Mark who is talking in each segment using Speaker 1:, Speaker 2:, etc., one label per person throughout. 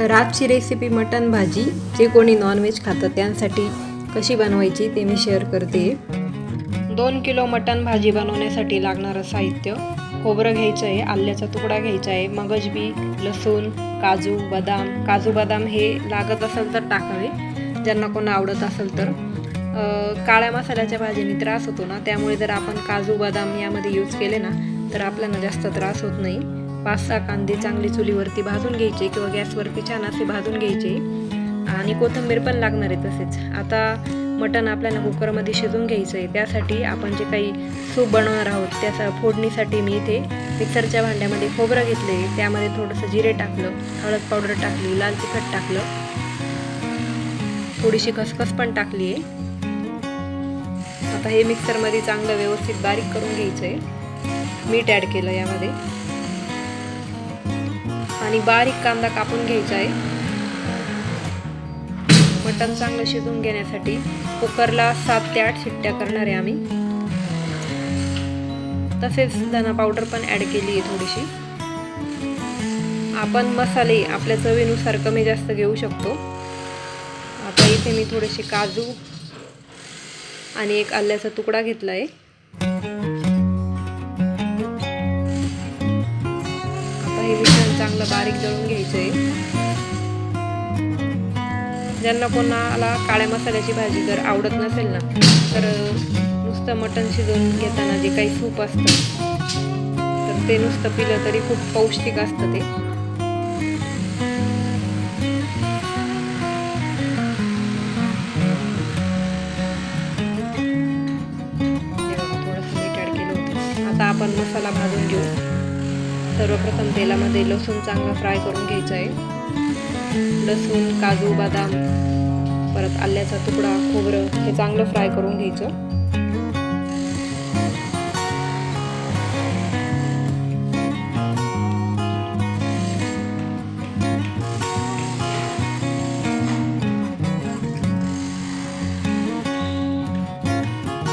Speaker 1: तर आजची recipe mutton भाजी जे कोणी नॉनव्हेज खातं त्यांसाठी कशी बनवायची ते मी शेअर करते. दोन किलो मटन भाजी बनवण्यासाठी लागणारं साहित्य खोबरं घ्यायचं आहे आल्याचा तुकडा घ्यायचा आहे मगजबी लसूण काजू बदाम. काजू बदाम हे लागत असेल तर टाकावे. ज्यांना कोणा आवडत असेल तर. काळ्या मसाल्याच्या भाजीने त्रास होतो ना त्यामुळे जर आपण काजू बदाम यामध्ये यूज केले ना तर आपल्याला जास्त त्रास होत नाही. पाच सहा कांदे चांगले चुलीवरती भाजून घ्यायचे किंवा गॅसवरती छान असे भाजून घ्यायचे. आणि कोथिंबीर पण लागणार आहे तसेच. आता मटण आपल्याला कुकरमध्ये शिजून घ्यायचं आहे. त्यासाठी आपण जे काही सूप बनवणार आहोत त्याचा फोडणीसाठी मी इथे मिक्सरच्या भांड्यामध्ये खोबरं घेतले त्यामध्ये थोडंसं जिरे टाकलं हळद पावडर टाकली लाल तिखट टाकलं. थोडीशी खसखस पण टाकली आहे. आता हे मिक्सरमध्ये चांगलं व्यवस्थित बारीक करून घ्यायचं आहे मीठ ॲड केलं यामध्ये. आणि बारीक कांदा कापून घ्यायचा आहे. मटण चांगलं शिजून घेण्यासाठी कुकरला सात ते आठ शिट्ट्या करणार आहे आम्ही. तसेच धना पावडर पण ॲड केली आहे थोडीशी. आपण मसाले आपल्या चवीनुसार कमी जास्त घेऊ शकतो. आता इथे मी थोडेसे काजू आणि एक आल्याचा तुकडा घेतला आहे चांगलं बारीक दळून घ्यायचं आहे ज्यांना कोणाला काळ्या मसाल्याची भाजी जर आवडत नसेल ना तर नुसतं मटण शिजवून घेताना जे काही सूप असतं तर ते नुसतं पिलं तरी खूप पौष्टिक असतं ते. आता आपण मसाला भाजून घेऊ. सर्वप्रथम तेलामध्ये लसूण चांगला फ्राय करून घ्यायचा आहे. लसूण काजू बदाम परत आल्याचा तुकडा खोबरं हे चांगलं फ्राय करून घ्यायचं.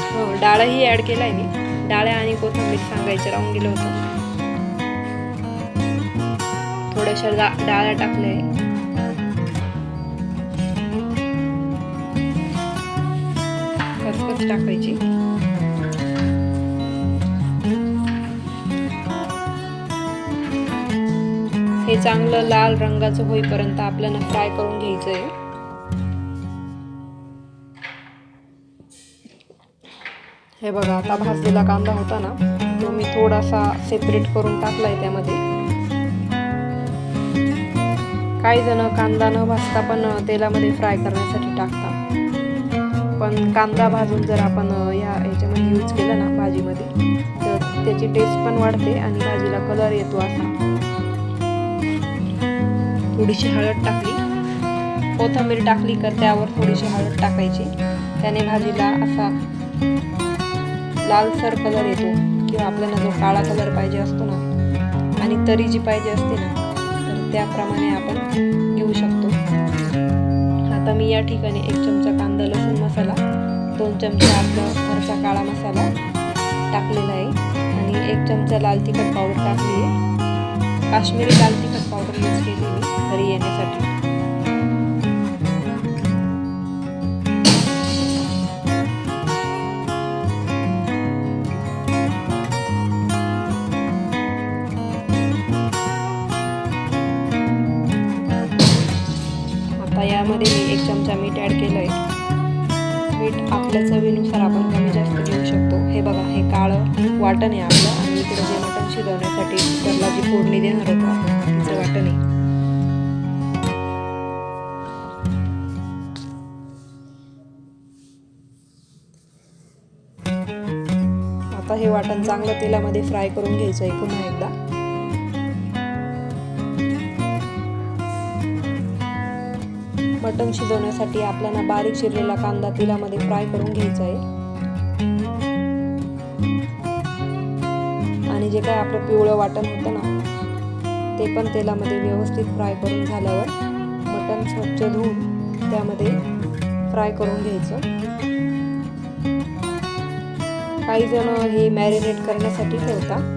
Speaker 1: हो डाळही ॲड केला आहे मी. डाळ्या आणि कोथिंबीर सांगायचं राहून गेलं होतं. थोड्याशा डा डाळ्या टाकल्या आहे खसखस टाकायची. हे चांगलं लाल रंगाचं होईपर्यंत आपल्याला फ्राय करून घ्यायचं आहे हे बघा आता भाजलेला कांदा होता ना तो मी थोडासा सेपरेट करून टाकलाय त्यामध्ये. काही जण कांदा न भाजता पण तेलामध्ये फ्राय करण्यासाठी टाकतात. पण कांदा भाजून जर आपण ह्या याच्यामध्ये यूज केला ना भाजीमध्ये तर त्याची टेस्ट पण वाढते आणि भाजीला कलर येतो असा. थोडीशी हळद टाकली. कोथिंबीर टाकली तर त्यावर थोडीशी हळद टाकायची. त्याने भाजीला असा लालसर कलर येतो किंवा आपल्याला जो काळा कलर पाहिजे असतो ना. आणि तरी जी पाहिजे असते ना त्याप्रमाणे आपण घेऊ शकतो. आता मी या ठिकाणी एक चमचा कांदा लसूण मसाला दोन चमचा आपला घरचा काळा मसाला टाकलेला आहे. आणि एक चमचा लाल तिखट पावडर टाकली आहे. काश्मीरी लाल तिखट पावडर यूज केली मी घरी येण्यासाठी. आपल्या चवीनुसार आपण कमी जास्त घेऊ शकतो. हे बघा हे काळं वाटण आहे आपलं आणि इकडे जे मटण शिजवण्यासाठी कुकरला जी फोडणी देणार होतो आपण. तिचं वाटण आहे. आता हे वाटण चांगलं तेलामध्ये फ्राय करून घ्यायचं आहे पुन्हा एकदा. मटण शिजवण्यासाठी आपल्याला बारीक चिरलेला कांदा तेलामध्ये फ्राय करून घ्यायचा आहे. आणि जे काय आपलं पिवळं वाटण होतं ना ते पण तेलामध्ये व्यवस्थित फ्राय करून झाल्यावर मटण स्वच्छ धुवून त्यामध्ये फ्राय करून घ्यायचं. काही जण हे मॅरिनेट करण्यासाठी ठेवतात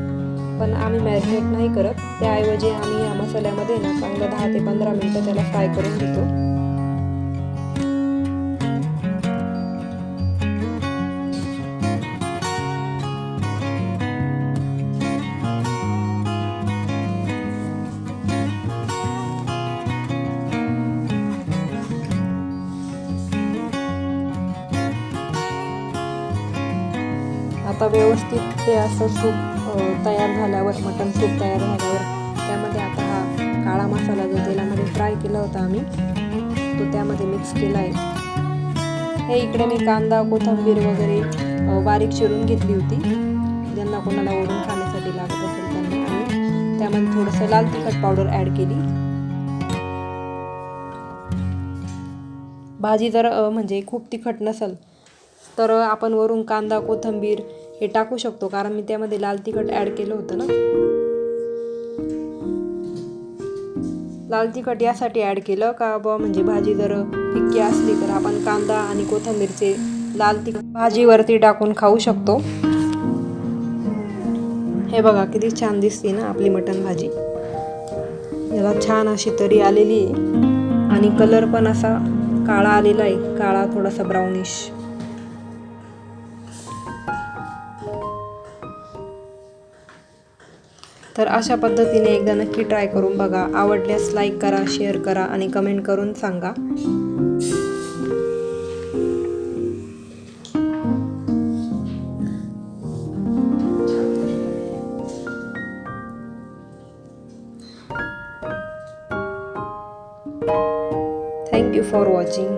Speaker 1: पण आम्ही मॅरिनेट नाही करत. त्याऐवजी आम्ही या मसाल्यामध्ये ना चांगलं दहा ते पंधरा मिनटं त्याला फ्राय करून घेतो. व्यवस्थित ते असं सूप तयार झाल्यावर मटण सूप तयार झाल्यावर त्यामध्ये आता हा काळा मसाला जो तेलामध्ये फ्राय केला होता आम्ही तो त्यामध्ये मिक्स केला आहे हे इकडे मी कांदा कोथिंबीर वगैरे बारीक चिरून घेतली होती. ज्यांना कोणाला ओढून खाण्यासाठी लागत असेल त्यांना आणि त्यामध्ये थोडंसं लाल तिखट पावडर ॲड केली. भाजी जर म्हणजे खूप तिखट नसेल तर आपण वरून कांदा कोथिंबीर हे टाकू शकतो. कारण मी त्यामध्ये लाल तिखट ॲड केलं होतं ना. लाल तिखट यासाठी ॲड केलं का बुवा म्हणजे भाजी जर फिक्की असली तर आपण कांदा आणि कोथिंबीरचे लाल तिखट भाजीवरती टाकून खाऊ शकतो. हे बघा किती छान दिसते ना आपली मटण भाजी. याला छान अशी तरी आलेली आहे. आणि कलर पण असा काळा आलेला आहे. काळा थोडासा ब्राउनिश तर अशा पद्धतीने एकदा नक्की ट्राय करून बघा. आवडल्यास लाईक करा शेअर करा आणि कमेंट करून सांगा. Thank you for watching